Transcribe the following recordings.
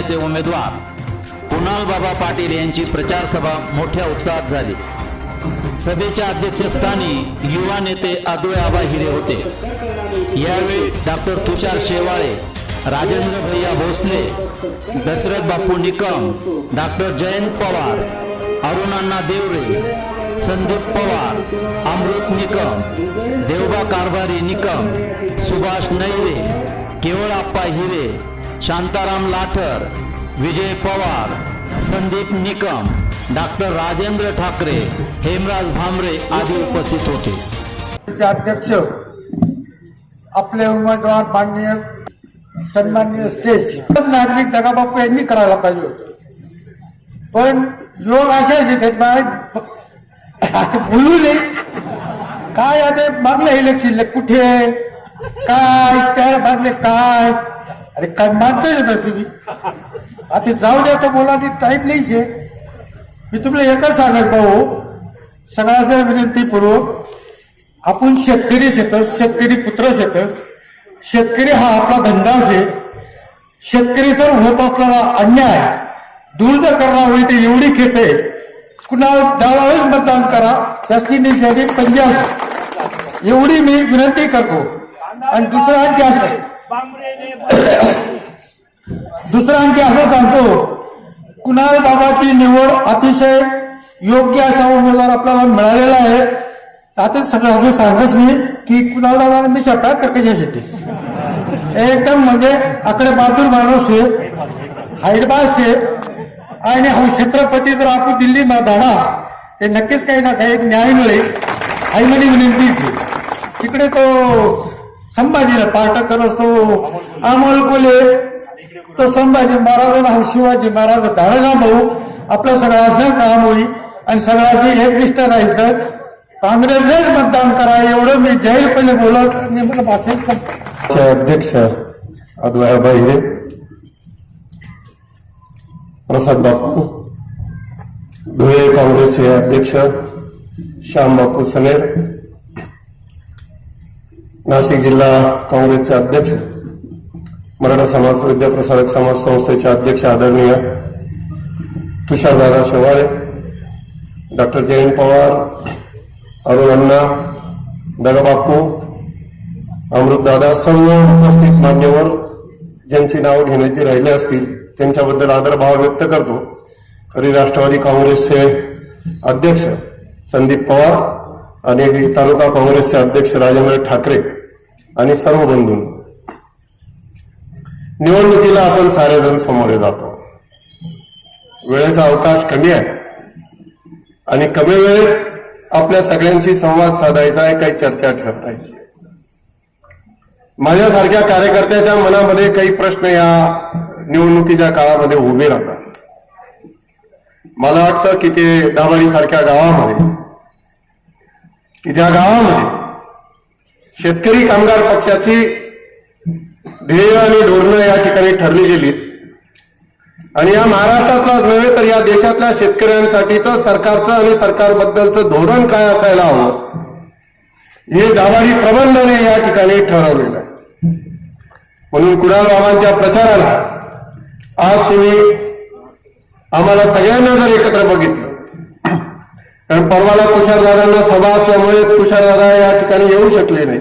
पक्षाचे उमेदवार. कुणाल बाबा पाटील यांची प्रचार सभा मोठ्या उत्साहात झाली. सभेच्या अध्यक्षस्थानी युवा नेते अद्वय आबा हिरे होते. यावेळी डॉक्टर तुषार शेवाळे राजेंद्र भैया भोसले दशरथ बापू निकम डॉक्टर जयंत पवार अरुणांना देवरे संदीप पवार अमृत निकम देवबा कारभारी निकम सुभाष नैरे केवळाप्पा हिरे शांताराम लाठर विजय पवार संदीप निकम डॉक्टर राजेंद्र ठाकरे हेमराज भामरे आदी उपस्थित होते. अध्यक्ष आपले उमेदवार माननीय सन्माननीय स्टेज. नागरिक जगाबापू यांनी करायला पाहिजे होतं. पण लोक अशाच येतात बोलू नये काय आता मागलं इलेक्शन कुठे? काय? त्याला मागले काय? अरे काय माणसं येतात तुम्ही? आता जाऊ द्या तर बोला टाईप नाहीच आहे. मी तुम्हाला एकच सांगत भाऊ सगळ्यांना विनंतीपूर्वक आपण शेतकरी शेतस शेतकरी पुत्र शेतस शेतकरी हा आपला धंदाच आहे. शेतकरी जर होत असलेला अन्याय दूर जर करणार होईल ते एवढी खेप आहे. कुणाला डाळावेच मतदान करा जास्तीत जास्ती पंजाब एवढी मी विनंती करतो. आणि दुसरं आणखी असं दुसरं आणखी असं सांगतो कुणाल बाबाची निवड अतिशय योग्य असा उमेदवार आपल्याला मिळालेला आहे. आता सगळं असं सांगच मी की कुणाल बाबा मी शकतात का शेती एकदम म्हणजे आकडे बहादूर माणूस आहे. हाईटबास आहे. आणि हा छत्रपती जर आपण दिल्ली धाडा ते नक्कीच काही ना काही एक न्याय मिळेल. आई माझी विनंतीच तिकडे तो संभाजीला पाठ करत. तो अमोल कोले तो संभाजी महाराज हा शिवाजी महाराज धाडगा भाऊ. आपलं सगळ्याचं काम होईल आणि सगळ्याचे एकनिष्ठ राहायचं काँग्रेसनेच मतदान करा एवढं मी जाहीरपणे बोलत आणि मला भाषण अध्यक्ष अद्वया बाहिरे प्रसाद बापू धुळे काँग्रेसचे अध्यक्ष श्याम बापू सनेर नाशिक जिल्हा काँग्रेसचे अध्यक्ष मराठा समाज विद्याप्रसारक समाज संस्थेचे अध्यक्ष आदरणीय तुषारदादा शेवाळे डॉक्टर जयंत पवार अरुण अण्णा दगाबापू अमृतदादा सर्व उपस्थित मान्यवर ज्यांची नावं घेण्याची राहिले असतील त्यांच्याबद्दल आदरभाव व्यक्त करतो. तरी राष्ट्रवादी काँग्रेसचे अध्यक्ष संदीप पवार आणि तालुका काँग्रेसचे अध्यक्ष राजेंद्र ठाकरे आणि सर्व बंधू. निवडणुकीला आपण सारेजण समोरे जातो. वेळेचा अवकाश कमी आहे. आणि कमी वेळेत आपल्या सगळ्यांशी संवाद साधायचा आहे काही चर्चा ठेवायची माझ्यासारख्या कार्यकर्त्याच्या मनामध्ये काही प्रश्न या निवडणुकीच्या काळामध्ये उभे राहतात. मला वाटतं की ते दाभाडी सारख्या गावामध्ये की त्या गावामध्ये शेतकरी कामगार पक्षाची ध्येय आणि धोरणं या ठिकाणी ठरली गेली. आणि या महाराष्ट्रातलाच नव्हे तर या देशातल्या शेतकऱ्यांसाठीचं सरकारचं आणि सरकारबद्दलचं धोरण काय असायला हवं? हे दाभाडी प्रबंधाने या ठिकाणी ठरवलेलं आहे. म्हणून कुणाल बाबांच्या प्रचाराला आज तुम्ही आम्हाला सगळ्यांना जर एकत्र बघितलं कारण परवाला तुषारदादांना सभा असल्यामुळे तुषारदादा या ठिकाणी येऊ शकले नाही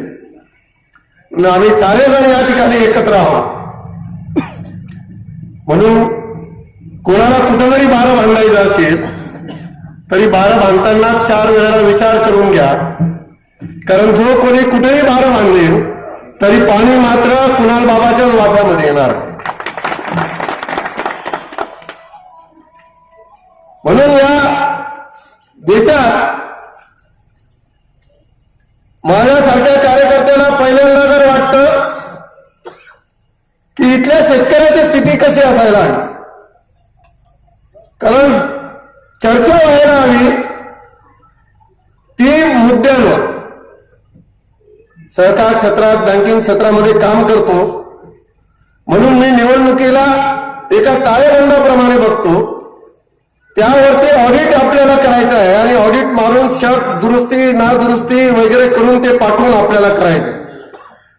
आम्ही सारेजण या ठिकाणी एकत्र आहोत. म्हणून कोणाला कुठं जरी बारा बांधायचं असेल तरी बारा बांधताना चार वेळा विचार करून घ्या. कारण जो कोणी कुठेही बारा बांधेल तरी पाणी मात्र कुणाल बाबाच्याच वाट्यामध्ये येणार. म्हणून या देशात माझ्यासारख्या कार्यकर्त्याला पहिल्यांदा जर वाटतं की इथल्या शेतकऱ्याची स्थिती असायला हवी. कारण चर्चा व्हायला हवी ती मुद्द्यांवर. सहकार क्षेत्रात बँकिंग क्षेत्रामध्ये काम करतो. म्हणून मी निवडणुकीला एका ताळेबंदाप्रमाणे बघतो. त्यावरती ऑडिट आपल्याला करायचं आहे आणि ऑडिट मारून शक दुरुस्ती नादुरुस्ती वगैरे करून ते पाठवून आपल्याला करायचं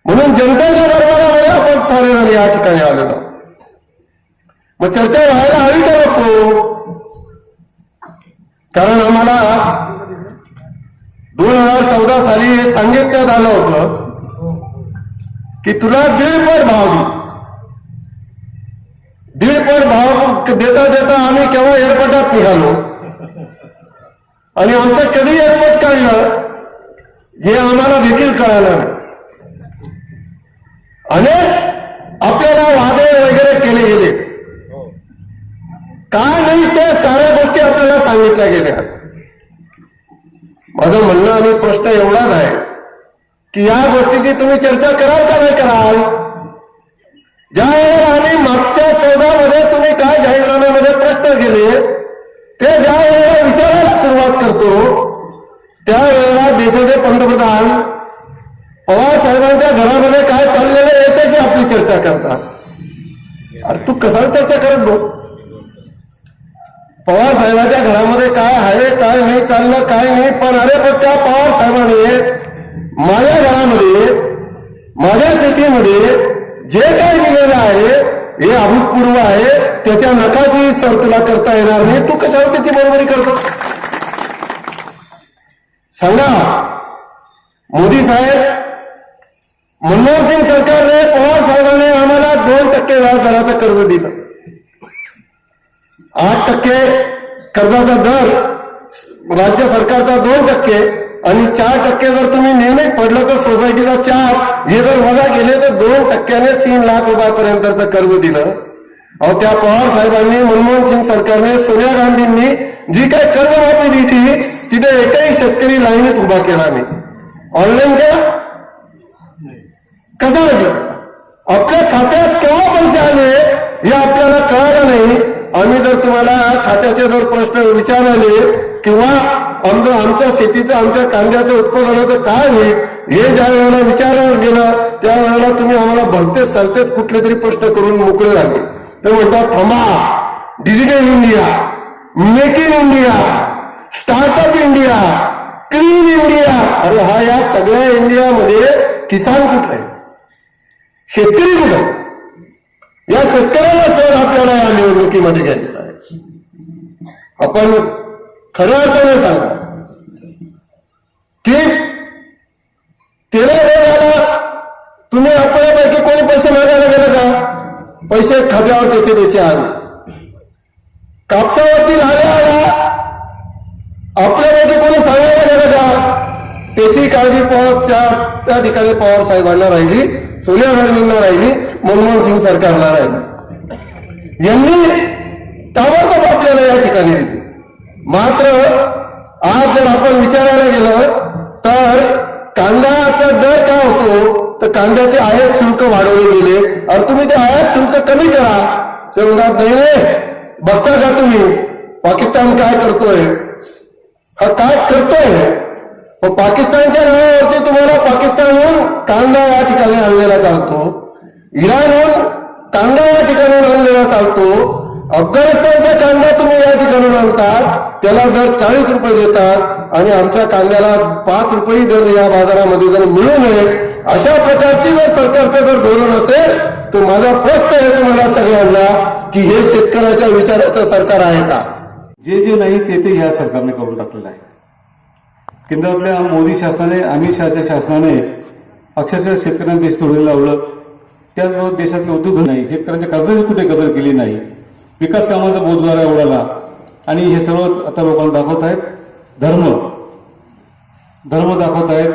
म्हणून जनतेच्या दरबारामध्ये आपण सारेजण या ठिकाणी आलेलो. मग चर्चा व्हायला हवी का नको? कारण आम्हाला दोन हजार चौदा साली हे सांगितण्यात आलं होतं की तुला दीडपट भाव दे. दीडपट भाव देता देता आम्ही केव्हा एअरपोर्टात निघालो? आणि आमचं कधी एअरपोर्ट काढलं हे आम्हाला देखील कळालं नाही. अनेक आपल्याला वादे वगैरे केले गेले. काय नाही ते साऱ्या गोष्टी आपल्याला सांगितल्या गेल्या? माझं म्हणणं आणि प्रश्न एवढाच आहे की या गोष्टीची तुम्ही चर्चा कराल का नाही कराल? ज्या वेळेला आम्ही मागच्या चौदा मध्ये तुम्ही काय जाहीरनाम्यामध्ये प्रश्न केले ते ज्या वेळेला विचारायला सुरुवात करतो त्यावेळेला देशाचे पंतप्रधान पवार साहेबांच्या घरामध्ये काय चाललेलं याच्याशी आपली चर्चा करतात. अरे तू कसा चर्चा करत बघ पवार साहेबांच्या घरामध्ये काय आहे काय नाही चाललं काय नाही पण अरे पण त्या पवार साहेबांनी माझ्या घरामध्ये माझ्या सिटीमध्ये जे काय दिलेलं आहे हे अभूतपूर्व आहे त्याच्या नकाची सर तुला करता येणार नाही. तू कशावर त्याची बरोबरी करतो? सांगा. मोदी साहेब मनमोहन सिंग सरकारने पवार साहेबांनी आम्हाला दोन टक्के व्याजदराचं कर्ज दिलं. आठ टक्के कर्जाचा दर राज्य सरकारचा दोन टक्के आणि चार टक्के जर तुम्ही नियमित पडलं तर सोसायटीचा चार हे जर वजा केले तर दोन टक्क्याने तीन लाख रुपयापर्यंतचं कर्ज दिलं. अहो त्या पवार साहेबांनी मनमोहन सिंग सरकारने सोनिया गांधींनी जी काही कर्जमाफी दिली तिथे एकही शेतकरी लाईनीत उभा केला नाही. ऑनलाईन केला? कसा केला? आपल्या खात्यात केव्हा पैसे आले हे आपल्याला कळालं नाही. आम्ही जर तुम्हाला खात्याचे जर प्रश्न विचारले किंवा आमचं आमच्या शेतीचं आमच्या कांद्याचं उत्पादनाचं काय होईल हे ज्या वेळेला विचारलं गेलं त्या वेळेला तुम्ही आम्हाला भलतेच चालतेच कुठले तरी प्रश्न करून मोकळे झाले. ते म्हणतात थांबा digital India make in India startup India clean India. अरे हा या सगळ्या इंडियामध्ये किसान कुठं आहे? शेतकरी कुठं आहे? या शेतकऱ्याला शोध आपल्याला या निवडणुकीमध्ये घ्यायचा आहे. आपण खऱ्या अर्थाने सांगा. की तेरा वेळाला तुम्ही आपल्यापैकी कोणी पैसे मागायला गेलं का? पैसे खात्यावर त्याचे त्याचे आले. कापसावरती लाल्या आला आपल्यापैकी कोणी सांगायला गेलं का? त्याची काळजी पवार त्या त्या ठिकाणी पवार साहेबांना राहिली सोनिया गांधींना राहिली. मनमोहन सिंग सरकारला आहे. यांनी ताबडतोब आपल्याला या ठिकाणी दिली. मात्र आज जर आपण विचारायला गेलं तर कांद्याचा दर काय होतो? तर कांद्याचे आयात शुल्क वाढवले गेले. अरे तुम्ही ते आयात शुल्क कमी करा. ते म्हणतात नाही रे. बघता का तुम्ही? पाकिस्तान काय करतोय? हा काय करतोय? पाकिस्तानच्या नावावरती तुम्हाला पाकिस्तानहून कांदा या ठिकाणी आणलेला चालतो इराणहून कांदा या ठिकाणी आणलेला चालतो. अफगाणिस्तानचा कांदा तुम्ही या ठिकाणून आणतात त्याला दर चाळीस रुपये देतात आणि आमच्या कांद्याला पाच रुपये दर या बाजारामध्ये जर मिळू नये अशा प्रकारची जर सरकारचं जर धोरण असेल तर माझा प्रश्न आहे तुम्हाला सगळ्यांना की हे शेतकऱ्याच्या विचाराचं सरकार आहे का? जे जे नाही ते ते या सरकारने करून टाकलेलं आहे. केंद्रातल्या मोदी शासनाने अमित शहाच्या शासनाने अक्षरशः शेतकऱ्यांना देश तोडून लावलं. त्याचबरोबर देशातले उद्योग नाही शेतकऱ्यांच्या कर्जाची कुठे कदर केली नाही. विकास कामाचा बोजवारा उडाला आणि हे सर्व आता लोकांना दाखवत आहेत. धर्म. धर्म दाखवत आहेत.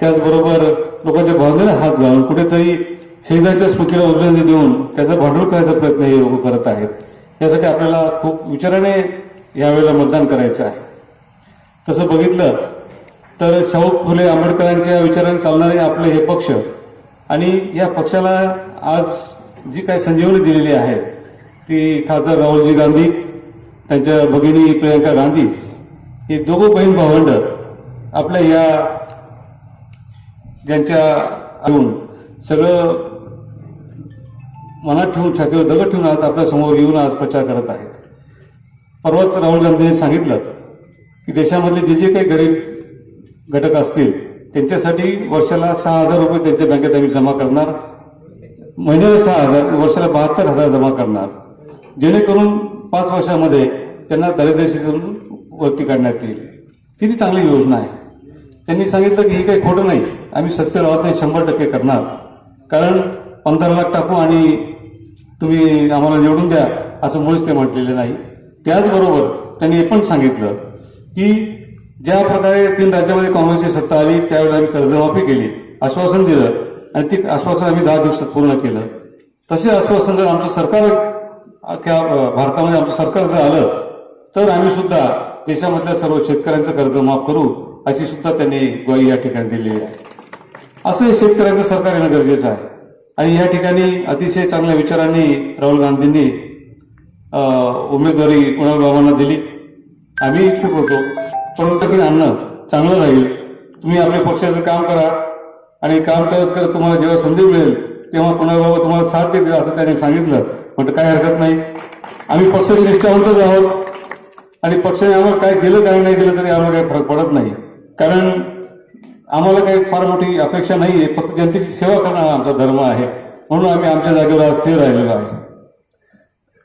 त्याचबरोबर लोकांच्या भावनेला हात घालून कुठेतरी शहीदांच्या स्मृतीला उर्जनी देऊन त्याचा भांडवल करायचा प्रयत्न हे लोक करत आहेत. यासाठी आपल्याला खूप विचाराने यावेळेला मतदान करायचं आहे. तसं बघितलं तर शाहू फुले आंबेडकरांच्या विचाराने चालणारे आपले हे पक्ष आणि या पक्षाला आज जी काही संजीवनी दिलेली आहे ती खासदार राहुलजी गांधी त्यांच्या भगिनी प्रियंका गांधी हे दोघं बहीण भावंड आपल्या या ज्यांच्या येऊन सगळं मनात ठेवून छातीवर दगड ठेवून आज आपल्यासमोर येऊन आज प्रचार करत आहेत. परवाच राहुल गांधींनी सांगितलं की देशामधले जे जे काही गरीब घटक असतील त्यांच्यासाठी वर्षाला सहा हजार रुपये त्यांच्या बँकेत आम्ही जमा करणार. महिन्याला सहा हजार वर्षाला बहात्तर हजार जमा करणार. जेणेकरून पाच वर्षामध्ये त्यांना दारिद्र्याशी वरती काढण्यात येईल. किती चांगली योजना आहे. त्यांनी सांगितलं की ही काही खोटं नाही. आम्ही सत्य राहत नाही शंभर टक्के करणार. कारण पंधरा लाख टाकू आणि तुम्ही आम्हाला निवडून द्या असं मुळेच ते म्हटलेलं नाही. त्याचबरोबर त्यांनी हे पण सांगितलं की ज्या प्रकारे तीन राज्यामध्ये काँग्रेसची सत्ता आली त्यावेळेला आम्ही कर्जमाफी केली आश्वासन दिलं आणि ती आश्वासन आम्ही दहा दिवसात पूर्ण केलं. तसे आश्वासन जर आमचं सरकार भारतामध्ये आमचं सरकार जर आलं तर आम्ही सुद्धा देशामधल्या सर्व शेतकऱ्यांचं कर्ज माफ करू अशी सुद्धा त्यांनी ग्वाही या ठिकाणी दिलेली आहे. असं हे शेतकऱ्यांचं सरकार येणं गरजेचं आहे. आणि या ठिकाणी अतिशय चांगल्या विचारांनी राहुल गांधींनी उमेदवारी कुणाल बाबांना दिली. आम्ही इच्छुक होतो. परंतु आणणं चांगलं राहील. तुम्ही आपल्या पक्षाचं काम करा आणि काम करत करत तुम्हाला जेव्हा संधी मिळेल तेव्हा कुणाल बाबा तुम्हाला साथ देतील असं त्याने सांगितलं. म्हटलं काय हरकत नाही. आम्ही पक्षाचे निष्ठावंतच आहोत. आणि पक्षाने आम्हाला काय दिलं काय नाही दिलं तरी आम्हाला काही फरक पडत नाही. कारण आम्हाला काही फार मोठी अपेक्षा नाही आहे. फक्त जनतेची सेवा करणं हा आमचा धर्म आहे. म्हणून आम्ही आमच्या जागेवर आज स्थिर राहिलेलो आहे.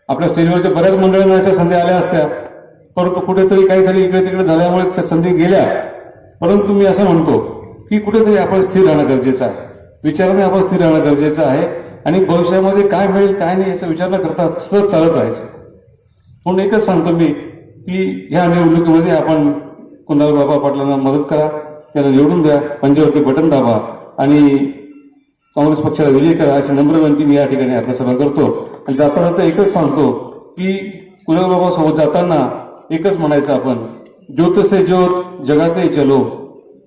आपल्या स्टेजवरच्या बऱ्याच मंडळींना अशा संधी आल्या असत्या. परंतु कुठेतरी काहीतरी इकडे तिकडे झाल्यामुळे त्या संधी गेल्या. परंतु मी असं म्हणतो की कुठेतरी आपण स्थिर राहणं गरजेचं आहे. विचाराने आपण स्थिर राहणं गरजेचं आहे. आणि भविष्यामध्ये काय मिळेल काय नाही याचा विचार न करता सतत चालत राहायचं. म्हणून एकच सांगतो मी की ह्या निवडणुकीमध्ये आपण कुणाल बाबा पाटलांना मदत करा त्याला निवडून द्या पंजावरती बटन दाबा आणि काँग्रेस पक्षाला विजय करा अशी नम्र विनंती मी या ठिकाणी आपल्या सभा करतो. आणि जाता तर एकच सांगतो की कुणाल बाबासोबत जाताना एकच म्हणायचं आपण ज्योत से ज्योत जगाते चलो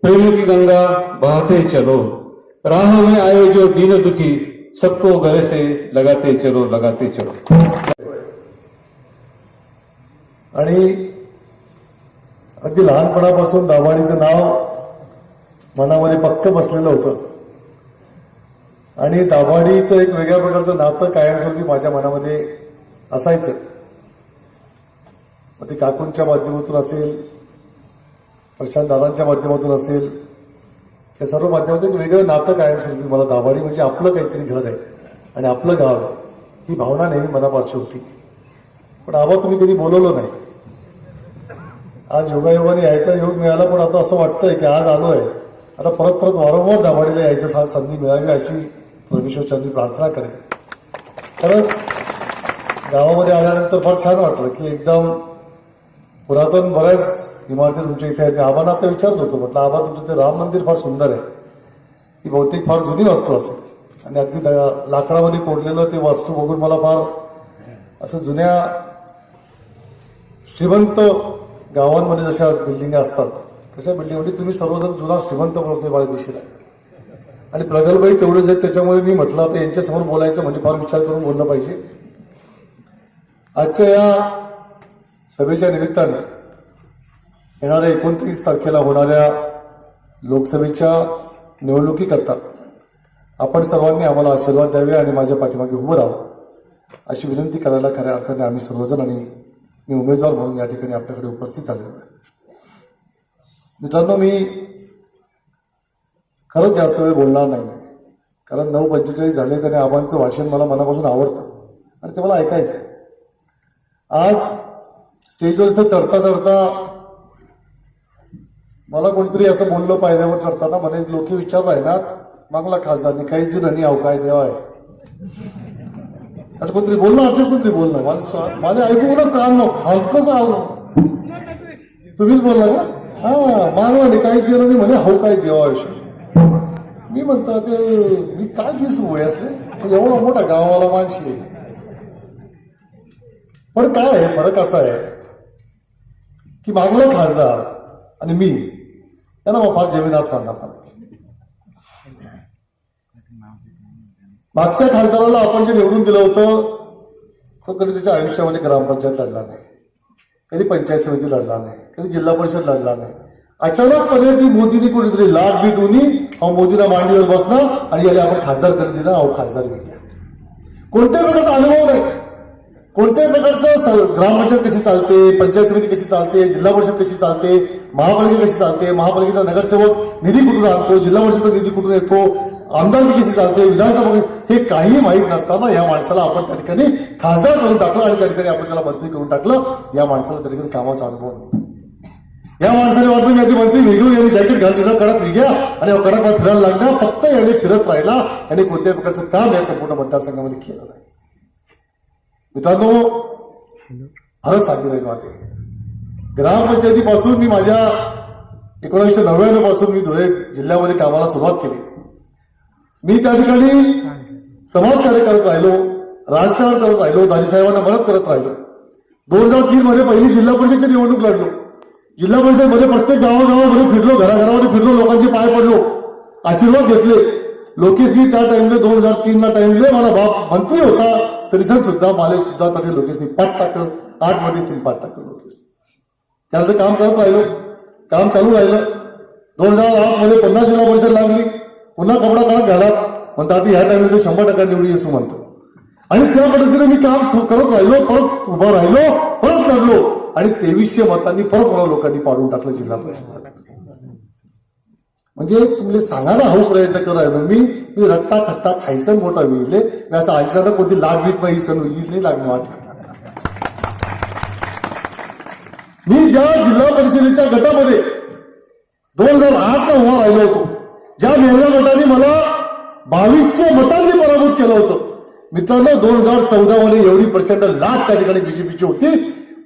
प्रेम की गंगा बहाते चलो राह में आए जो दीन दुखी सबको गले से लगाते चलो लगाते चलो. आणि अगदी लहानपणापासून दाभाडीचं नाव मनामध्ये पक्क बसलेलं होतं. आणि दाभाडीचं एक वेगळ्या प्रकारचं नातं कायमस्वरूपी माझ्या मनामध्ये असायचं. मग ते काकूंच्या माध्यमातून असेल प्रशांत दादांच्या माध्यमातून असेल या सर्व माध्यमातून एक वेगळं नातं कायमस्वरूपी मला दाभाडी म्हणजे आपलं काहीतरी घर आहे आणि आपलं गाव आहे ही भावना नेहमी मनापासून होती. पण आबा तुम्ही कधी बोलवलं नाही. आज योगायोगाने यायचा योग मिळाला पण आता असं वाटतंय की आज आलो आहे आता परत परत वारंवार दाभाडीला यायचं संधी मिळावी अशी परमेश्वरच्यांनी प्रार्थना करेल खरंच गावामध्ये आल्यानंतर फार छान वाटलं की एकदम पुरातन बऱ्याच इमारती तुमच्या इथे आहेत. मी आबांना आता विचारत होतो म्हटलं आबा तुमचं ते राम मंदिर फार सुंदर आहे. ती बहुतेक फार जुनी वास्तू असेल. आणि अगदी लाकडामध्ये कोडलेलं ते वास्तू बघून मला फार असं जुन्या श्रीमंत गावांमध्ये जशा बिल्डिंग असतात तशा बिल्डिंगमध्ये तुम्ही सर्वजण जुना श्रीमंत म्हणून मला दिशेला आहे. आणि प्रगल्भही तेवढेच आहेत. त्याच्यामुळे मी म्हटलं आता यांच्यासमोर बोलायचं म्हणजे फार विचार करून बोललं पाहिजे. आजच्या या सभेच्या निमित्ताने येणाऱ्या एकोणतीस तारखेला होणाऱ्या लोकसभेच्या निवडणुकीकरता आपण सर्वांनी आम्हाला आशीर्वाद द्यावे आणि माझ्या पाठीमागे उभं राहावं अशी विनंती करायला खऱ्या अर्थाने आम्ही सर्वजण आणि मी उमेदवार म्हणून या ठिकाणी आपल्याकडे उपस्थित झालेलो आहे मित्रांनो मी खरंच जास्त वेळ बोलणार नाही कारण नऊ पंचेचाळीस झाले आणि आबांचं भाषण मला मनापासून आवडतं आणि ते मला ऐकायचं आहे. आज स्टेजवर इथं चढता चढता मला कोणतरी असं बोललं पाहिल्यावर चढताना म्हणे लोक विचारलं आहे ना मागला खासदारनी काही जी रणी अहो काय देवा आहे. असं कोणतरी बोलणं अर्थच कोणतरी बोलणं. माझं माझे ऐकू ना कान नो हलकंच आलं. तुम्हीच बोलला का हा मानवाने काही दिलं नाही म्हणे हो काय देवाविषयी मी म्हणतो ते मी काय दिसू होय असले? एवढा मोठा गावाला माणशी आहे. पण काय आहे फरक असा आहे की मागला खासदार आणि मी यांना मग फार जमीन आसमान फरक मागच्या खासदाराला आपण जे निवडून दिलं होतं तो कधी त्याच्या आयुष्यामध्ये ग्रामपंचायत लढला नाही. कधी पंचायत समिती लढला नाही. कधी जिल्हा परिषद लढला नाही. अचानकपणे ती मोदींनी कुठेतरी लाट बीट उनी अहो मोदीला मांडीवर बसणार आणि याला आपण खासदार कधी दिला अहो खासदार मी कोणत्या कोणत्याही अनुभव नाही. कोणत्याही प्रकारचं ग्रामपंचायत कशी चालते पंचायत समिती कशी चालते जिल्हा परिषद कशी चालते महापालिका कशी चालते महापालिकेचा नगरसेवक निधी कुठून आणतो जिल्हा परिषदचा निधी कुठून येतो आमदारकी कशी चालते विधानसभा हे काही माहीत नसताना या माणसाला आपण त्या ठिकाणी खासदार करून टाकलं आणि त्या ठिकाणी आपण त्याला मंत्री करून टाकलं या माणसाला त्या ठिकाणी कामाचा अनुभव नव्हता या माणसाने वाटतं मी आधी मंत्री वेगळू यांनी जॅकेट घाल कडक निघ्या आणि कडक फिरायला लागला फक्त याने फिरत राहिला याने कोणत्याही प्रकारचं काम या संपूर्ण मतदारसंघामध्ये केलं नाही. मित्रांनो फारच सांगितलं आता ग्रामपंचायतीपासून मी माझ्या एकोणीसशे नव्याण्णवपासून मी धुळे जिल्ह्यामध्ये कामाला सुरुवात केली. मी त्या ठिकाणी समाजकार्य करत राहिलो राजकारण करत राहिलो दाजीसाहेबांना मदत करत राहिलो. दोन हजार तीन मध्ये पहिली जिल्हा परिषदची निवडणूक लढलो. जिल्हा परिषदमध्ये प्रत्येक गावागावामध्ये फिरलो घराघरामध्ये फिरलो लोकांचे पाय पडलो आशीर्वाद घेतले. लोकेशनी त्या टाइमले दोन हजार तीन ला टाइमले मला बाप मंत्री होता. तरीसन सुद्धा माले सुद्धा तरी लोकेशनी पाठ टाकलं आठ मध्येच तिने पाठ टाकलं लोकेशनी. त्यानंतर काम करत राहिलो. काम चालू राहिलं. दोन हजार आठमध्ये पन्नास जिल्हा परिषद लागली. पुन्हा कपडा कडक घाला म्हणतात आता ह्या टाइमला शंभर टक्का निवडी असं म्हणतो आणि त्या पद्धतीने मी काम सुरू करत राहिलो परत उभा राहिलो परत लढलो. आणि तेवीसशे मतांनी परत मला लोकांनी पाडून टाकलं जिल्हा परिषद. म्हणजे तुम्ही सांगायला हा प्रयत्न कर राहिलो मी मी रट्टा खट्टा खायसन मोठा विहिले मी असं आयसाला कोणती लाट बीट नाही सण नाही लागणार वाट मी ज्या जिल्हा परिषदेच्या गटामध्ये दोन हजार आठ ला उभा राहिलो होतो ज्या मेहनत गटाने मला बावीसशे मतांनी पराभूत केलं होतं. मित्रांनो दोन हजार चौदा मध्ये एवढी प्रचंड लाट त्या ठिकाणी बीजेपीची होती.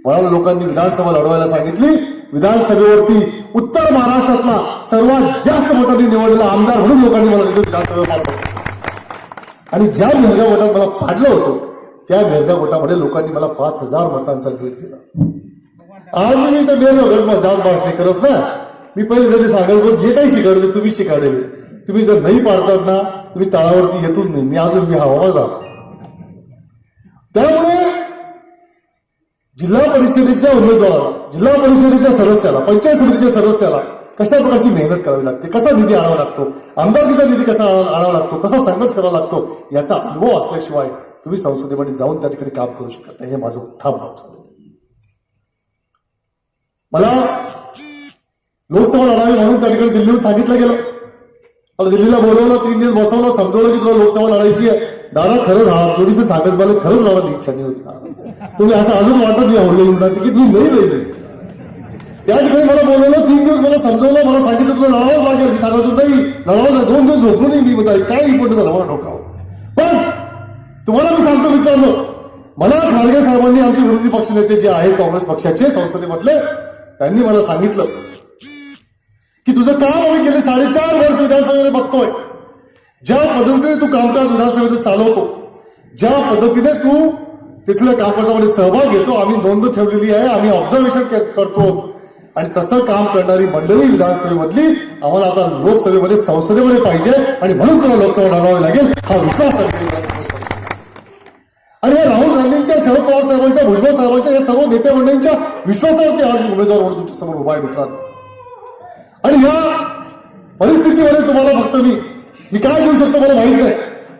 मला लोकांनी विधानसभा लढवायला सांगितली. विधानसभेवरती उत्तर महाराष्ट्रातला सर्वात जास्त मतांनी निवडलेला आमदार म्हणून लोकांनी मला तिथे विधानसभेवर पाठवलं आणि ज्या मेहगा गोटात मला पाडलं होतं त्या मेहगा गोटामध्ये लोकांनी मला पाच हजार मतांचा लीड दिला. आज मी इथं बेलो गट जास्त भाषणी करत ना मी पहिले जरी सांगायला जे काही शिकाडले तुम्ही शिकाडले तुम्ही जर नाही पाडतात ना तुम्ही तळावरती येतोच नाही. मी अजून मी हवामाच राहतो. त्यामुळे जिल्हा परिषदेच्या उमेदवाराला जिल्हा परिषदेच्या सदस्याला पंचायत समितीच्या सदस्याला कशा प्रकारची मेहनत करावी लागते? कसा निधी आणावा लागतो? आमदारकीचा निधी कसा आणावा लागतो? कसा संघर्ष करावा लागतो? याचा अनुभव असल्याशिवाय तुम्ही संसदेमध्ये जाऊन त्या ठिकाणी काम करू शकत नाही. हे माझं ठाम मत झालं. मला लोकसभा लढावी म्हणून त्या ठिकाणी दिल्लीहून सांगितलं गेलं. मला दिल्लीला बोलवलं तीन दिवस बसवलं समजवलं की तुला लोकसभा लढायची आहे. दादा खरंच हा थोडीस सांगत मला खरंच लढायची इच्छा नाही होती. तुम्ही असं अजून वाटत नाही हवले येऊन तिकीट मी नाही राहिली त्या ठिकाणी मला बोलवलं तीन दिवस मला समजवलं मला सांगितलं तुला लढावंच लागेल मी सांगायचं नाही लढावं दोन दिवस झोपलो नाही मी बताई काय रिपोर्ट झाला मला डोकावं पण तुम्हाला मी सांगतो मित्रांनो मला खारगे साहेबांनी आमचे विरोधी पक्षनेते जे आहेत काँग्रेस पक्षाचे संसदेमधले त्यांनी मला सांगितलं की तुझं काम आम्ही गेले साडेचार वर्ष विधानसभेमध्ये बघतोय. ज्या पद्धतीने तू कामकाज विधानसभेचं चालवतो ज्या पद्धतीने तू तिथल्या कामकाजामध्ये सहभाग घेतो आम्ही नोंद ठेवलेली आहे आम्ही ऑब्झर्वेशन करतो. आणि तसं काम करणारी मंडळी विधानसभेमधली आम्हाला आता लोकसभेमध्ये संसदेमध्ये पाहिजे आणि म्हणून तुला लोकसभा लढावी लागेल हा विश्वास आणि या राहुल गांधींच्या शरद पवार साहेबांच्या भुजबळ साहेबांच्या या सर्व नेत्या मंडळींच्या विश्वासावरती आज मी उमेदवार म्हणून तुमच्यासमोर उभा आहे मित्रांनो. आणि या परिस्थितीमध्ये तुम्हाला फक्त मी मी काय देऊ शकतो मला माहीत नाही.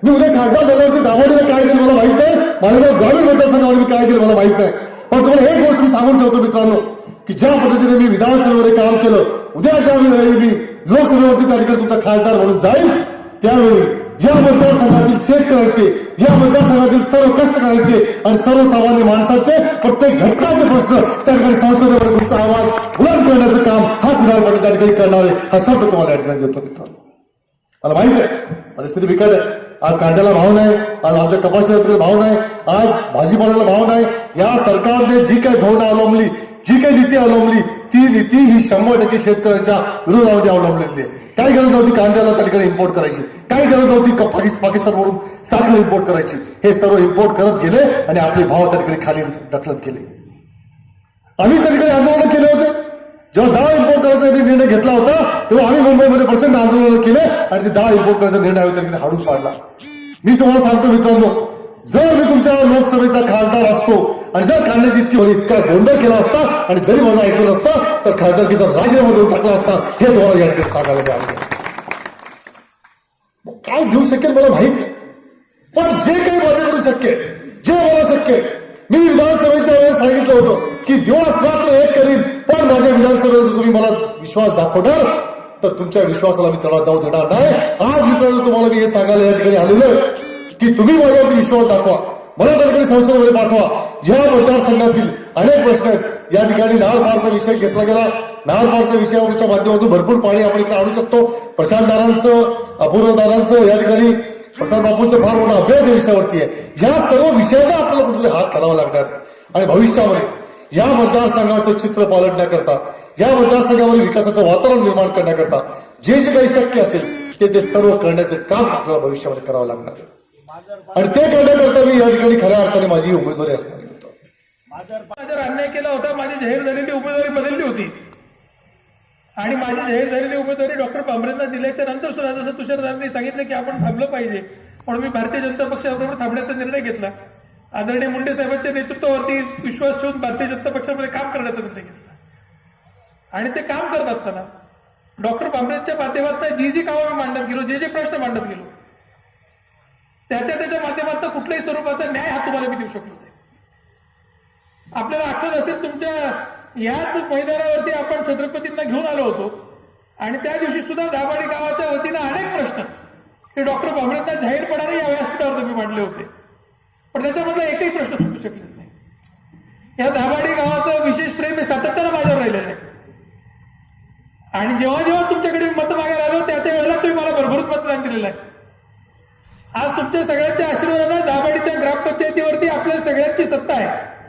मी उद्या खासदार झाल्यावरती दावडीला काय देईल मला माहीत नाही. माझ्या ग्रामीण मतदारसंघावर मी काय केलं मला माहीत नाही. पण तुम्हाला एक गोष्ट मी सांगून ठेवतो मित्रांनो की ज्या पद्धतीने मी विधानसभेमध्ये काम केलं उद्या ज्या वेळी मी लोकसभेवरती त्या ठिकाणी तुमचा खासदार म्हणून जाईल त्यावेळी या मतदारसंघातील शेतकऱ्यांचे या मतदारसंघातील सर्व कष्टकऱ्यांचे आणि सर्वसामान्य माणसाचे प्रत्येक घटकाचे प्रश्न त्या ठिकाणी संसदेमध्ये तुमचा आवाज बुलंद करण्याचं काम हा कुणाल पाटील त्या ठिकाणी करणार आहे हा शब्द तुम्हाला या ठिकाणी देतो मित्रांनो. मला माहीत आहे. परिस्थिती बिकट आहे. आज कांद्याला भाव नाही. आज आमच्या कपाशी भाव नाही. आज भाजीपाल्याला भाव नाही. या सरकारने जी काही धोरणं अवलंबली जी काही नीती अवलंबली ती नीती ही शंभर टक्के शेतकऱ्यांच्या विरोधामध्ये अवलंबलेली आहे. काय गरज होती कांद्याला त्या ठिकाणी इम्पोर्ट करायची? काय गरज होती क- पाकिस- पाकिस्तानवरून साखर इम्पोर्ट करायची? हे सर्व इम्पोर्ट करत गेले आणि आपले भाव त्या खाली ढकलत गेले. आम्ही त्या ठिकाणी आंदोलन केले होते. जेव्हा डाळ इम्पोर्ट करायचा निर्णय घेतला होता तेव्हा आम्ही मुंबईमध्ये प्रचंड आंदोलन केले आणि ते डाळ इम्पोर्ट करायचा निर्णय आम्ही त्या हाडून पाडला. मी तुम्हाला सांगतो मित्रांनो जर मी तुमच्या लोकसभेचा खासदार असतो आणि जर कांद्याची इतकी होती इतका गोंधळ केला असता आणि जरी माझं ऐकलं नसतं तर खासदारकीचा राजीनामा देऊन टाकला असता हे तुम्हाला या ठिकाणी सांगायला द्यावं काय देऊ शकेल मला माहीत? पण जे काही माझ्याकडून शक्य जे मला शक्य मी विधानसभेच्या वेळेस सांगितलं होतं की दिवस रात्र एक करीन पण माझ्या विधानसभेचा तुम्ही मला विश्वास दाखवणार तर तुमच्या विश्वासाला मी तडा जाऊ देणार नाही. आज मित्रांनो तुम्हाला मी हे सांगायला या ठिकाणी आलेलो आहे की तुम्ही माझ्यावरती विश्वास दाखवा. मला त्या ठिकाणी संसदेमध्ये पाठवा. या मतदारसंघातील अनेक प्रश्न आहेत. या ठिकाणी नारफारचा विषय घेतला गेला. नारफारच्या विषयावरच्या माध्यमातून भरपूर पाणी आपण इकडे आणू शकतो. प्रशांत दादांचं अपूर्व दादांचं या ठिकाणी बापूंचा फार मोठा अभ्यास या विषयावरती आहे. या सर्व विषयाला आपल्याला कुठेतरी हात घालावा लागणार. आणि भविष्यामध्ये या मतदारसंघाचं चित्र पालटण्याकरता या मतदारसंघामध्ये विकासाचं वातावरण निर्माण करण्याकरता जे जे काही शक्य असेल ते ते सर्व करण्याचं काम आपल्याला भविष्यामध्ये करावं लागणार आणि ते करण्याकरता मी या ठिकाणी खऱ्या अर्थाने माझी उमेदवारी असणार आहे. अन्याय केला होता माझी जाहीर झालेली उमेदवारी बदलली होती. आणि माझी जाहीर उमेदवारी डॉक्टर पांबरेंना दिल्याच्या नंतर सुद्धा जसं तुषारदारांनी सांगितलं की आपण थांबलं पाहिजे. म्हणून मी भारतीय जनता पक्षाबरोबर थांबण्याचा निर्णय घेतला. आदरणीय मुंडे साहेबांच्या नेतृत्वावरती विश्वास ठेवून भारतीय जनता पक्षामध्ये काम करण्याचा निर्णय घेतला. आणि ते काम करत असताना डॉक्टर पांबरेंच्या माध्यमातून जी जी कामं मी मांडत गेलो जे जे प्रश्न मांडत गेलो त्याच्या त्याच्या माध्यमातून कुठल्याही स्वरूपाचा न्याय हा तुम्हाला मी देऊ शकलो नाही. आपल्याला आठवत असेल तुमच्या याच मैदानावरती आपण छत्रपतींना घेऊन आलो होतो. आणि त्या दिवशी सुद्धा दाभाडी गावाच्या वतीनं अनेक प्रश्न. हे डॉक्टर भांबरेंना जाहीरपणाने या व्यासपीठावर तुम्ही मांडले होते. पण त्याच्यामधला एकही प्रश्न सुटू शकले नाही. या दाभाडी गावाचं विशेष प्रेम हे सातत्यानं माझ्यावर राहिलेलं आहे. आणि जेव्हा जेव्हा तुमच्याकडे मत मागायला आलो त्या त्या वेळेला तुम्ही मला भरभरून मतदान दिलेलं आहे. आज तुमच्या सगळ्यांच्या आशीर्वादानं दाभाडीच्या ग्रामपंचायतीवरती आपल्या सगळ्यांची सत्ता आहे.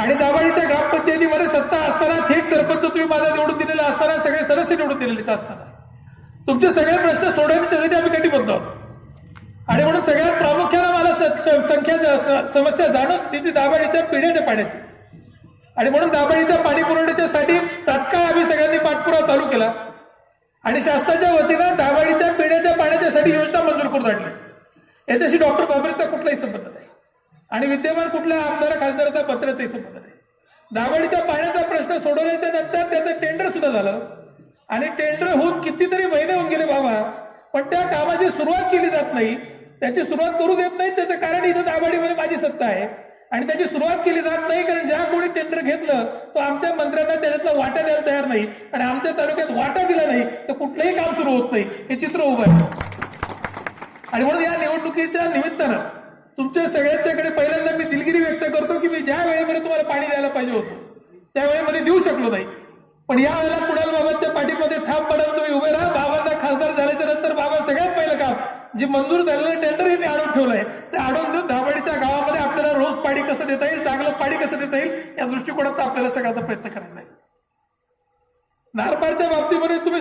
आणि दाभाडीच्या ग्रामपंचायतीमध्ये सत्ता असताना थेट सरपंच तुम्ही माझा निवडून दिलेला असताना सगळे सदस्य निवडून दिलेले असताना. तुमचे सगळे प्रश्न सोडवण्याच्यासाठी आम्ही कटिबद्ध आहोत. आणि म्हणून सगळ्यात प्रामुख्यानं मला स- संख्या समस्या जाणून तिथे दाभाडीच्या पिण्याच्या पाण्याची. आणि म्हणून दाभाडीच्या पाणी पुरवण्याच्यासाठी तात्काळ आम्ही सगळ्यांनी पाठपुरावा चालू केला. आणि शासनाच्या वतीनं दाभाडीच्या पिण्याच्या पाण्याच्यासाठी योजना मंजूर करून आणली. याच्याशी डॉक्टर बाबरेचा कुठलाही संबंध नाही. आणि विद्यमान कुठल्या आमदार खासदाराचा पत्राचाही संबंध नाही. दाभाडीच्या पाण्याचा प्रश्न सोडवल्याच्या नंतर त्याचं टेंडर सुद्धा झालं. आणि टेंडर होऊन कितीतरी महिने होऊन गेले बाबा पण त्या कामाची सुरुवात केली जात नाही. त्याची सुरुवात करू देत नाही त्याचं कारण इथं दाभाडीमध्ये माझी सत्ता आहे. आणि त्याची सुरुवात केली जात नाही कारण ज्या कोणी टेंडर घेतलं तो आमच्या मंत्र्यांना त्याच्यातला वाटा द्यायला तयार नाही. आणि आमच्या तालुक्यात वाटा दिला नाही तर कुठलंही काम सुरू होत नाही. हे चित्र उभं आहे. आणि म्हणून या निवडणुकीच्या निमित्तानं तुमच्या सगळ्यांच्याकडे पहिल्यांदा मी दिलगिरी व्यक्त करतो की मी ज्या वेळेमध्ये तुम्हाला पाणी द्यायला पाहिजे होतं त्या वेळेमध्ये देऊ शकलो नाही. पण या वेळेला कुणाल बाबांच्या पाठीमध्ये ठामपणे तुम्ही उभे राहा. बाबांना खासदार झाल्याच्यानंतर बाबा सगळ्यात पहिलं काम जे मंजूर झालेलं टेंडर हे मी आणून ठेवलंय. ते आणून देऊन धाबाडीच्या गावामध्ये आपल्याला रोज पाणी कसं देता येईल चांगलं पाणी कसं देता येईल या दृष्टिकोनात आपल्याला सगळ्याचा प्रयत्न करायचा आहे. नारपारच्या बाबतीमध्ये तुम्ही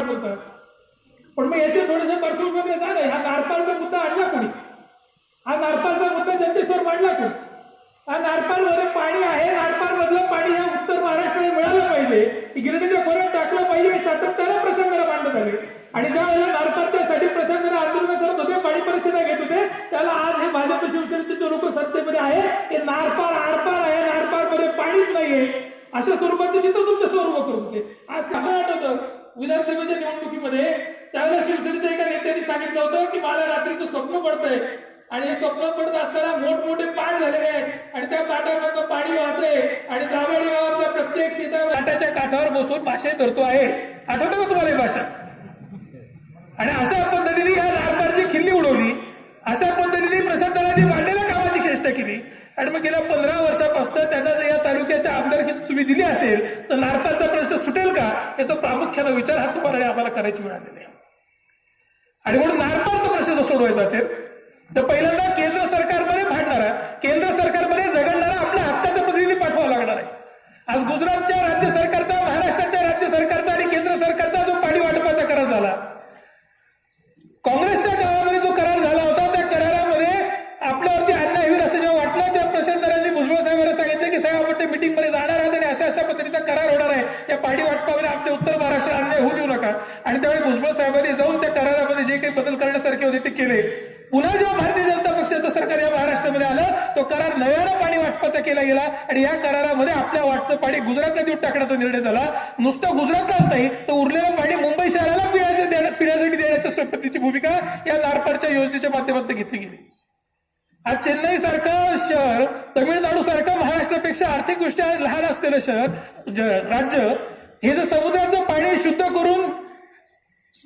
पण मग याचे थोडेसे पार्श्वभूमी ह्या नाही नारपारचा मुद्दा आणला कोणी? हा नारपालचा मुद्दा जनतेसमोर मांडला तो. हा नारपारमध्ये पाणी आहे नारपाल मधलं पाणी हे उत्तर महाराष्ट्राला मिळालं पाहिजे. गिरणीच्या परत टाकलं पाहिजे सातत्याला प्रसंगाला मांडत आले आणि ज्या वेळेला नारपारच्यासाठी प्रसंगाने आंदोलन करत होते पाणी परिषदा घेत होते त्याला आज हे भाजप शिवसेनेचे जे लोक सत्तेमध्ये आहे ते नारपाल आरपार आहे नारपारमध्ये पाणीच नाहीये. अशा स्वरूपाचे चित्र तुमच्यासमोर उभं होते आज कसं आठवतं? विधानसभेच्या निवडणुकीमध्ये त्यावेळेला शिवसेनेच्या एका नेत्यांनी सांगितलं होतं की मला रात्रीचं स्वप्न पडतंय. आणि हे स्वप्न पडत असताना मोठमोठे पाठ झालेले आहेत. आणि त्या पाटामधनं पाणी वाहते आणि दाभाडी गावातल्या प्रत्येक शेतावर पाटाच्या काठावर बसून मासे धरतो आहे. आठवतं का तुम्हाला ही भाषा? आणि अशा पद्धतीने या लालबारची खिल्ली उडवली. अशा पद्धतीने प्रशासनाने मांडलेल्या कामाची चेष्टा केली. आणि मग गेल्या पंधरा वर्षापासून त्यांना जर या तालुक्याच्या आमदारकी तुम्ही दिली असेल तर नारपारचा प्रश्न सुटेल का? याचा प्रामुख्यानं विचार हा तुम्हाला आम्हाला करायची वेळ आलेली आहे. आणि म्हणून नारपाचा प्रश्न जर सोडवायचा असेल तर पहिल्यांदा केंद्र सरकारमध्ये भांडणारा केंद्र सरकारमध्ये झगडणारा आपल्या हक्काचा प्रतिनिधी पाठवावा लागणार आहे. आज गुजरातच्या राज्य सरकारचा महाराष्ट्राच्या राज्य सरकारचा आणि केंद्र सरकारचा जो पाणी वाटपाचा करार झाला काँग्रेसच्या काळामध्ये जो करार झाला होता त्या करारामध्ये आपल्यावरती अन्याय होईल असं जेव्हा वाटलं त्या प्रशासनाने भुजबळ साहेबांना सांगितलं की साहेब आपण ते मीटिंगमध्ये जाणार आहात आणि अशा अशा पद्धतीचा करार होणार आहे. त्या पाणी वाटपामध्ये आमच्या उत्तर महाराष्ट्रात अन्याय होऊ देऊ नका. आणि त्यावेळी भुजबळ साहेबांनी जाऊन त्या करारामध्ये जे काही बदल करण्यासारखे होते ते केले. पुन्हा जेव्हा भारतीय जनता पक्षाचं सरकार या महाराष्ट्रामध्ये आलं तो करार नव्यानं पाणी वाटपाचा केला गेला आणि या करारामध्ये आपल्या वाटचं पाणी गुजरातला देऊन टाकण्याचा निर्णय झाला. नुसतं गुजरातलाच नाही तर उरलेलं पाणी मुंबई शहराला पिण्याचं पिण्यासाठी देण्याच्या पद्धतीची भूमिका या नारपारच्या योजनेच्या माध्यमातून घेतली गेली. आज चेन्नई सारखं शहर तमिळनाडू सारखं महाराष्ट्रापेक्षा आर्थिकदृष्ट्या लहान असलेलं शहर राज्य हे जर समुद्राचं पाणी शुद्ध करून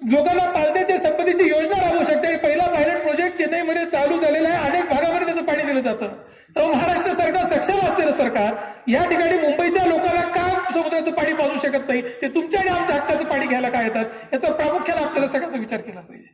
लोकांना पाण्याच्या संपत्तीची योजना राबवू शकते आणि पहिला पायलट प्रोजेक्ट चेन्नईमध्ये चालू झालेला आहे. अनेक भागामध्ये त्याचं पाणी दिलं जातं. तर महाराष्ट्र सरकार सक्षम असलेलं सरकार? या ठिकाणी मुंबईच्या लोकांना का समुद्राचं पाणी पाजू शकत नाही? ते तुमच्या आणि आमच्या हक्काचं पाणी घ्यायला काय येतात? याचा प्रामुख्याने आपल्याला सगळ्यांचा विचार केला पाहिजे.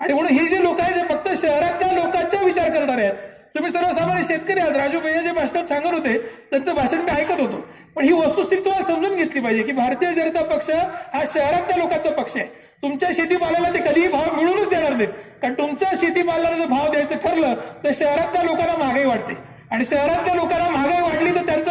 आणि म्हणून ही जी लोक आहेत ते फक्त शहरातल्या लोकांचा विचार करणारे आहेत. तुम्ही सर्वसामान्य शेतकरी आहात. राजू भैया जे भाषणात सांगत होते त्यांचं भाषण मी ऐकत होतो. पण ही वस्तुस्थिती तुम्हाला समजून घेतली पाहिजे की भारतीय जनता पक्ष हा शहरातल्या लोकांचा पक्ष आहे. तुमच्या शेतीमालाला ते कधीही भाव मिळूनच देणार नाहीत. कारण तुमच्या शेतीमालाला जर भाव द्यायचं ठरलं तर शहरातल्या लोकांना महागाई वाढते. आणि शहरातल्या लोकांना महागाई वाढली तर त्यांचं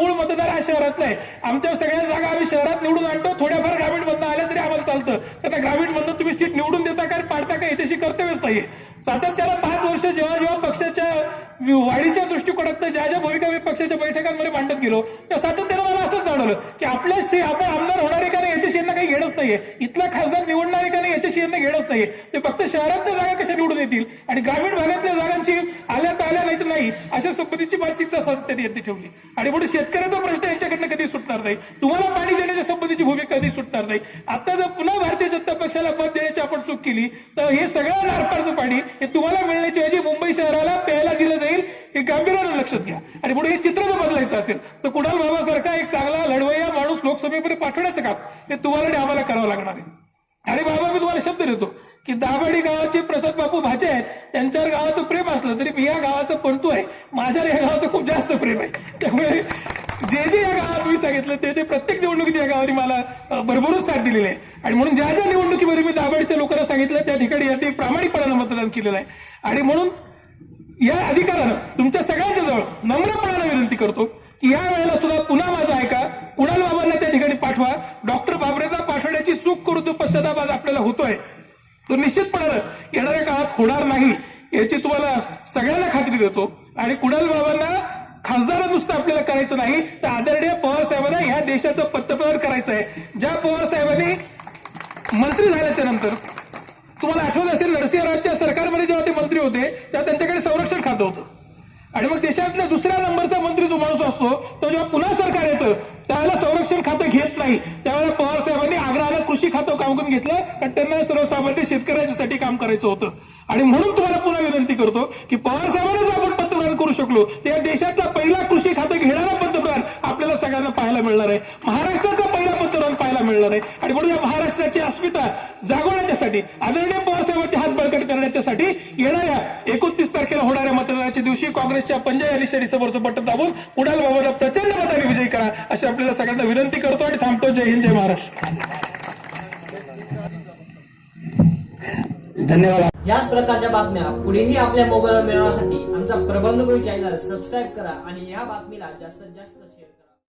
मूळ मतदार हा शहरातला आहे. आमच्या सगळ्या जागा आम्ही शहरात निवडून आणतो. थोड्याफार ग्रामीण मधनं आल्या तरी आम्हाला चालतं. तर त्या ग्रामीण मधनं तुम्ही सीट निवडून देता का पाडता का याच्याशी कर्तव्यच नाहीये. सातत्याला पाच वर्ष जेव्हा जेव्हा पक्षाच्या वाढीच्या दृष्टिकोनातनं ज्या ज्या भूमिका मी पक्षाच्या बैठकांमध्ये मांडत गेलो त्या सातत्यानं मला असंच जाणवलं की आपल्या आपण आमदार होणारे का नाही याच्याशी यांना काही घेणंच नाहीये. इथला खासदार निवडणारे का नाही याच्याशी यांना घेणंच नाहीये. ते फक्त शहरातल्या जागा कशा निवडून येतील आणि ग्रामीण भागातल्या जागांची आल्या तर आल्या नाही तर नाही अशा संपत्तीची मानसिकता सातत्याने यांनी ठेवली. आणि म्हणून शेतकऱ्याचा प्रश्न यांच्याकडनं कधी सुटणार नाही? तुम्हाला पाणी देण्याच्या संबंधीची भूमिका कधी सुटणार नाही? आता जर पुन्हा भारतीय जनता पक्षाला मत देण्याची आपण चूक केली तर हे सगळ्या नारपारचं पाणी हे तुम्हाला मिळण्याची ऐवजी मुंबई शहराला प्यायला दिलं जाईल हे गांभीर्यानं लक्षात घ्या. आणि पुढे हे चित्र जर बदलायचं असेल तर कुणाल बाबासारखा एक चांगला लढवय्या माणूस लोकसभेपर्यंत पाठवण्याचं काम हे तुम्हाला आणि आम्हाला करावं लागणार आहे. आणि बाबा मी तुम्हाला शब्द देतो की दाभाडी गावाचे प्रसाद बापू भाचे आहेत त्यांच्यावर गावाचं प्रेम असलं तरी मी या गावाचं पंतू आहे. माझ्यावर या गावाचं खूप जास्त प्रेम आहे. त्यामुळे जे जे या गावात मी सांगितलं ते ते प्रत्येक निवडणुकीत या गावाने मला भरभरून साथ दिलेली आहे. आणि म्हणून ज्या ज्या निवडणुकीमध्ये मी दाभाडीच्या लोकांना सांगितलं त्या ठिकाणी यांनी प्रामाणिकपणानं मतदान केलेलं आहे. आणि म्हणून या अधिकारानं तुमच्या सगळ्यांच्या जवळ नम्रपणानं विनंती करतो की या वेळेला सुद्धा पुन्हा माझं ऐका. कुणाल बाबांना त्या ठिकाणी पाठवा. डॉक्टर बाबरेंना पाठवण्याची चूक करून तो पश्चाताप आज आपल्याला होतोय. तो निश्चितपणानं येणाऱ्या काळात होणार नाही याची तुम्हाला सगळ्यांना खात्री देतो. आणि कुणाल बाबांना खासदार नुसतं आपल्याला करायचं नाही तर आदरणीय पवार साहेबांना ह्या देशाचं पंतप्रधान करायचं आहे. ज्या पवार साहेबांनी मंत्री झाल्याच्यानंतर तुम्हाला आठवत असेल नरसिंह राजच्या सरकारमध्ये जेव्हा ते मंत्री होते तेव्हा त्यांच्याकडे संरक्षण खातं होतं. आणि मग देशातल्या दुसऱ्या नंबरचा मंत्री जो माणूस असतो तो जेव्हा पुन्हा सरकार येतं त्यावेळेला संरक्षण खातं घेत नाही. त्यावेळेला पवार साहेबांनी आग्रहानं कृषी खातं काम करून घेतलं कारण त्यांना सर्वसामान्य शेतकऱ्यांच्यासाठी काम करायचं होतं. आणि म्हणून तुम्हाला पुन्हा विनंती करतो की पवार साहेबांनाच आपण पंतप्रधान करू शकलो. त्या देशातला पहिला कृषी खातं घेणारा पंतप्रधान आपल्याला सगळ्यांना पाहायला मिळणार आहे. महाराष्ट्राचा पहिला पाहायला मिळणार आहे. आणि म्हणून या महाराष्ट्राची अस्मिता जागवण्याच्यासाठी आदरणीय पवार साहेबांचे हात बळकट करण्याच्यासाठी येणाऱ्या एकोणतीस तारखेला होणाऱ्या मतदानाच्या दिवशी काँग्रेसच्या पंजा या निशाणी समोरचं बटन दाबून कुणाल बाबांना प्रचंड मताने विजयी करा अशी आपल्याला सगळ्यांना विनंती करतो आणि थांबतो. जय हिंद जय महाराष्ट्र. याच प्रकारच्या बातम्या पुढेही आपल्या मोबाईलवर मिळवण्यासाठी आमचा प्रबंधपुरी चॅनल सबस्क्राईब करा आणि या बातमीला जास्तीत जास्त